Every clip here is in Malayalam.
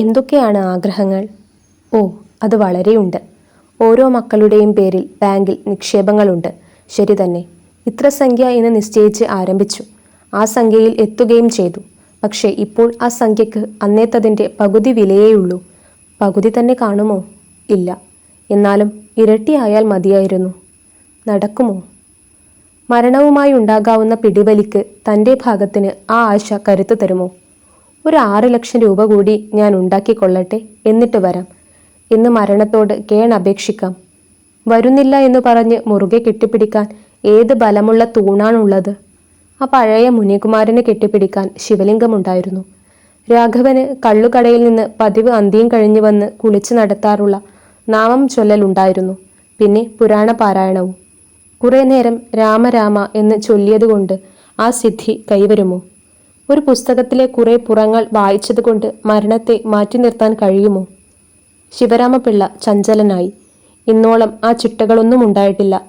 എന്തൊക്കെയാണ് ആഗ്രഹങ്ങൾ? ഓ അത് വളരെയുണ്ട്. ഓരോ മക്കളുടെയും പേരിൽ ബാങ്കിൽ നിക്ഷേപങ്ങളുണ്ട്. ശരി തന്നെ. ഇത്ര സംഖ്യ എന്ന് നിശ്ചയിച്ച് ആരംഭിച്ചു. ആ സംഖ്യയിൽ എത്തുകയും ചെയ്തു. പക്ഷേ ഇപ്പോൾ ആ സംഖ്യക്ക് അന്നേത്തതിന്റെ പകുതി വിലയേയുള്ളൂ. പകുതി തന്നെ കാണുമോ? ഇല്ല. എന്നാലും ഇരട്ടിയായാൽ മതിയായിരുന്നു. നടക്കുമോ? മരണവുമായി ഉണ്ടാകാവുന്ന പിടിവലിക്ക് തന്റെ ഭാഗത്തിന് ആ ആശ കരുത്തു തരുമോ? ഒരു ആറ് ലക്ഷം രൂപ കൂടി ഞാൻ ഉണ്ടാക്കിക്കൊള്ളട്ടെ എന്നിട്ട് വരാം. ഇന്ന് മരണത്തോട് കേൺ അപേക്ഷിക്കാം വരുന്നില്ല എന്ന് പറഞ്ഞ് മുറുകെ കെട്ടിപ്പിടിക്കാൻ ഏത് ബലമുള്ള തൂണാണുള്ളത്? ആ പഴയ മുനികുമാരനെ കെട്ടിപ്പിടിക്കാൻ ശിവലിംഗമുണ്ടായിരുന്നു. രാഘവന് കള്ളുകടയിൽ നിന്ന് പതിവ് അന്തിയും കഴിഞ്ഞു വന്ന് കുളിച്ചു നടത്താറുള്ള നാമം ചൊല്ലലുണ്ടായിരുന്നു പിന്നെ പുരാണ പാരായണവും കുറേ നേരം രാമരാമ എന്ന് ചൊല്ലിയതുകൊണ്ട് ആ സിദ്ധി കൈവരുമോ? ഒരു പുസ്തകത്തിലെ കുറെ പുറങ്ങൾ വായിച്ചതുകൊണ്ട് മരണത്തെ മാറ്റി നിർത്താൻ കഴിയുമോ? ശിവരാമപിള്ള ചഞ്ചലനായി. ഇന്നോളം ആ ചിട്ടകളൊന്നും ഉണ്ടായിട്ടില്ല.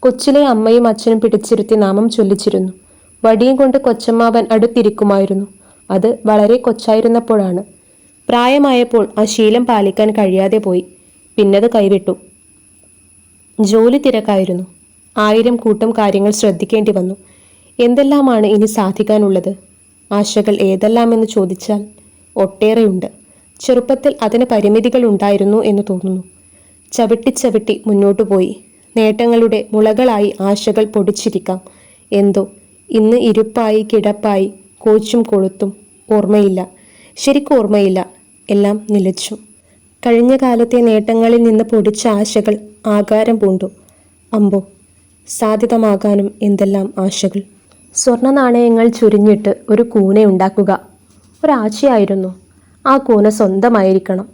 കൊച്ചിലെ അമ്മയും അച്ഛനും പിടിച്ചിരുത്തി നാമം ചൊല്ലിച്ചിരുന്നു. വടിയും കൊണ്ട് കൊച്ചമ്മാവൻ അടുത്തിരിക്കുമായിരുന്നു. അത് വളരെ കൊച്ചായിരുന്നപ്പോഴാണ്. പ്രായമായപ്പോൾ ആ ശീലം പാലിക്കാൻ കഴിയാതെ പോയി. പിന്നത് കൈവിട്ടു. ജോലി തിരക്കായിരുന്നു. ആയിരം കൂട്ടം കാര്യങ്ങൾ ശ്രദ്ധിക്കേണ്ടി വന്നു. എന്തെല്ലാമാണ് ഇനി സാധിക്കാനുള്ളത്? ആശകൾ ഏതെല്ലാമെന്ന് ചോദിച്ചാൽ ഒട്ടേറെയുണ്ട്. ചെറുപ്പത്തിൽ അതിന് പരിമിതികൾ ഉണ്ടായിരുന്നു എന്ന് തോന്നുന്നു. ചവിട്ടി ചവിട്ടി മുന്നോട്ടു പോയി. നേട്ടങ്ങളുടെ മുളകളായി ആശകൾ പൊടിച്ചിരിക്കാം. എന്തോ ഇന്ന് ഇരുപ്പായി കിടപ്പായി കോച്ചും കൊളുത്തും ഓർമ്മയില്ല. ശരിക്കും ഓർമ്മയില്ല. എല്ലാം നിലച്ചു. കഴിഞ്ഞ കാലത്തെ നേട്ടങ്ങളിൽ നിന്ന് പൊടിച്ച ആശകൾ ആകാരം പൂണ്ടു. അമ്പോ സാധ്യതമാകാനും എന്തെല്ലാം ആശകൾ? സ്വർണ നാണയങ്ങൾ ചുരിഞ്ഞിട്ട് ഒരു കൂന ഉണ്ടാക്കുക. ഒരാശയായിരുന്നു ആ കൂന സ്വന്തമായിരിക്കണം.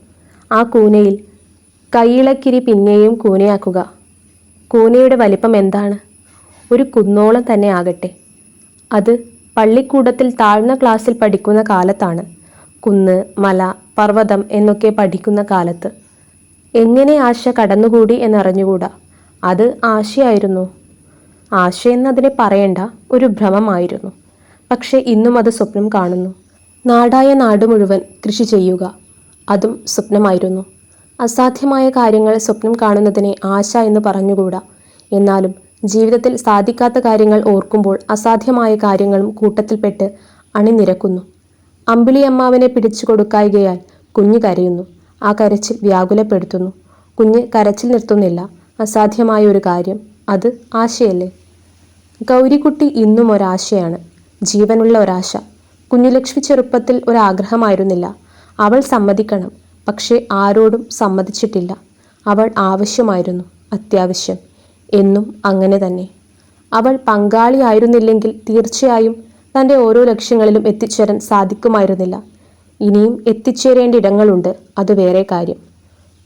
ആ കൂനയിൽ കൈയിളക്കിരി പിന്നെയും കൂനയാക്കുക. കൂനയുടെ വലിപ്പം എന്താണ്? ഒരു കുന്നോളം തന്നെ ആകട്ടെ. അത് പള്ളിക്കൂടത്തിൽ താഴ്ന്ന ക്ലാസ്സിൽ പഠിക്കുന്ന കാലത്താണ്. കുന്ന് മല പർവതം എന്നൊക്കെ പഠിക്കുന്ന കാലത്ത്. എങ്ങനെ ആശ കടന്നുകൂടി എന്നറിഞ്ഞുകൂടാ? അത് ആശയായിരുന്നു. ആശ എന്നതിനെ പറയേണ്ട ഒരു ഭ്രമമായിരുന്നു. പക്ഷേ ഇന്നും അത് സ്വപ്നം കാണുന്നു. നാടായ നാട് മുഴുവൻ കൃഷി ചെയ്യുക അതും സ്വപ്നമായിരുന്നു. അസാധ്യമായ കാര്യങ്ങൾ സ്വപ്നം കാണുന്നതിനെ ആശ എന്ന് പറഞ്ഞുകൂടാ? എന്നാലും ജീവിതത്തിൽ സാധിക്കാത്ത കാര്യങ്ങൾ ഓർക്കുമ്പോൾ അസാധ്യമായ കാര്യങ്ങളും കൂട്ടത്തിൽപ്പെട്ട് അണിനിരക്കുന്നു. അമ്പിളി അമ്മാവനെ പിടിച്ചു കൊടുക്കായികയാൽ കുഞ്ഞ് കരയുന്നു. ആ കരച്ചിൽ വ്യാകുലപ്പെടുത്തുന്നു. കുഞ്ഞ് കരച്ചിൽ നിർത്തുന്നില്ല. അസാധ്യമായ ഒരു കാര്യം. അത് ആശയല്ലേ? ഗൗരിക്കുട്ടി ഇന്നും ഒരാശയാണ്. ജീവനുള്ള ഒരാശ. കുഞ്ഞുലക്ഷ്മി ചെറുപ്പത്തിൽ ഒരാഗ്രഹമായിരുന്നില്ല. അവൾ സമ്മതിക്കണം. പക്ഷേ ആരോടും സമ്മതിച്ചിട്ടില്ല. അവൾ ആവശ്യമായിരുന്നു. അത്യാവശ്യം. എന്നും അങ്ങനെ തന്നെ. അവൾ പങ്കാളിയായിരുന്നില്ലെങ്കിൽ തീർച്ചയായും തന്റെ ഓരോ ലക്ഷ്യങ്ങളിലും എത്തിച്ചേരാൻ സാധിക്കുമായിരുന്നില്ല. ഇനിയും എത്തിച്ചേരേണ്ട ഇടങ്ങളുണ്ട്. അത് വേറെ കാര്യം.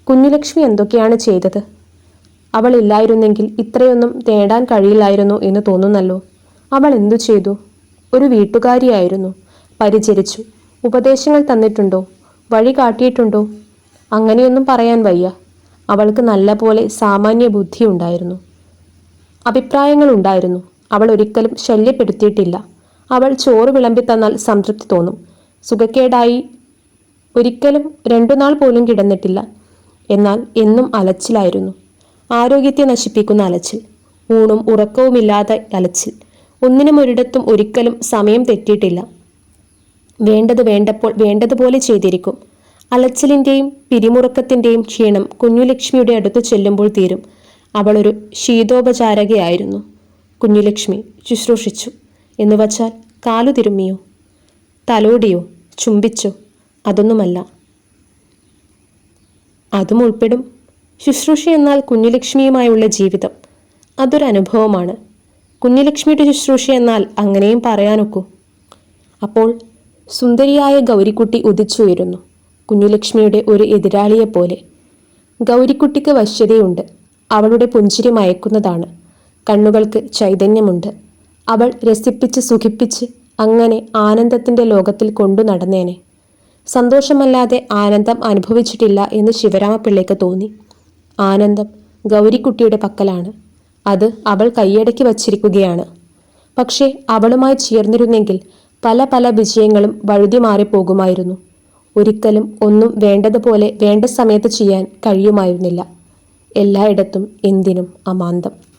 കുഞ്ഞുലക്ഷ്മി എന്തൊക്കെയാണ് ചെയ്തത്? അവൾ ഇല്ലായിരുന്നെങ്കിൽ ഇത്രയൊന്നും നേടാൻ കഴിയില്ലായിരുന്നു എന്ന് തോന്നുന്നല്ലോ. അവൾ എന്തു ചെയ്തു? ഒരു വീട്ടുകാരിയായിരുന്നു. പരിചരിച്ചു. ഉപദേശങ്ങൾ തന്നിട്ടുണ്ടോ? വഴി കാട്ടിയിട്ടുണ്ടോ? അങ്ങനെയൊന്നും പറയാൻ വയ്യ. അവൾക്ക് നല്ലപോലെ സാമാന്യ ബുദ്ധി ഉണ്ടായിരുന്നു. അഭിപ്രായങ്ങൾ ഉണ്ടായിരുന്നു. അവൾ ഒരിക്കലും ശല്യപ്പെടുത്തിയിട്ടില്ല. അവൾ ചോറ് വിളമ്പി തന്നാൽ സംതൃപ്തി തോന്നും. സുഖക്കേടായി ഒരിക്കലും രണ്ടു നാൾ പോലും കിടന്നിട്ടില്ല. എന്നാൽ എന്നും അലച്ചിലായിരുന്നു. ആരോഗ്യത്തെ നശിപ്പിക്കുന്ന അലച്ചിൽ. ഊണും ഉറക്കവുമില്ലാതെ അലച്ചിൽ. ഒന്നിനും ഒരിടത്തും ഒരിക്കലും സമയം തെറ്റിയിട്ടില്ല. വേണ്ടത് വേണ്ടപ്പോൾ വേണ്ടതുപോലെ ചെയ്തിരിക്കും. അലച്ചിലിന്റെയും പിരിമുറുക്കത്തിന്റെയും ക്ഷീണം കുഞ്ഞുലക്ഷ്മിയുടെ അടുത്ത് ചെല്ലുമ്പോൾ തീരും. അവളൊരു ശീതോപചാരകയായിരുന്നു. കുഞ്ഞുലക്ഷ്മി ശുശ്രൂഷിച്ചു. എന്ന് വച്ചാൽ കാലു തിരുമ്മിയോ? തലോടിയോ? ചുംബിച്ചോ? അതൊന്നുമല്ല. അതും ഉൾപ്പെടും. ശുശ്രൂഷ എന്നാൽ കുഞ്ഞുലക്ഷ്മിയുമായുള്ള ജീവിതം. അതൊരു അനുഭവമാണ് കുഞ്ഞുലക്ഷ്മിയുടെ ശുശ്രൂഷ എന്നാൽ അങ്ങനെയും പറയാനൊക്കൂ. അപ്പോൾ സുന്ദരിയായ ഗൗരിക്കുട്ടി ഉദിച്ചുയരുന്നു. കുഞ്ഞുലക്ഷ്മിയുടെ ഒരു എതിരാളിയെപ്പോലെ ഗൗരിക്കുട്ടിക്ക് വശ്യതയുണ്ട്. അവളുടെ പുഞ്ചിരി മയക്കുന്നതാണ്. കണ്ണുകൾക്ക് ചൈതന്യമുണ്ട്. അവൾ രസിപ്പിച്ച് സുഖിപ്പിച്ച് അങ്ങനെ ആനന്ദത്തിന്റെ ലോകത്തിൽ കൊണ്ടു നടന്നേനെ. സന്തോഷമല്ലാതെ ആനന്ദം അനുഭവിച്ചിട്ടില്ല എന്ന് ശിവരാമപിള്ളയ്ക്ക് തോന്നി. ആനന്ദം ഗൗരിക്കുട്ടിയുടെ പക്കലാണ്. അത് അവൾ കൈയടക്കി വച്ചിരിക്കുകയാണ്. പക്ഷേ അവളുമായി ചേർന്നിരുന്നെങ്കിൽ പല പല വിജയങ്ങളും വഴുതി മാറിപ്പോകുമായിരുന്നു. ഒരിക്കലും ഒന്നും വേണ്ടതുപോലെ വേണ്ട സമയത്ത് ചെയ്യാൻ കഴിയുമായിരുന്നില്ല. എല്ലായിടത്തും എന്തിനും അമാന്തം.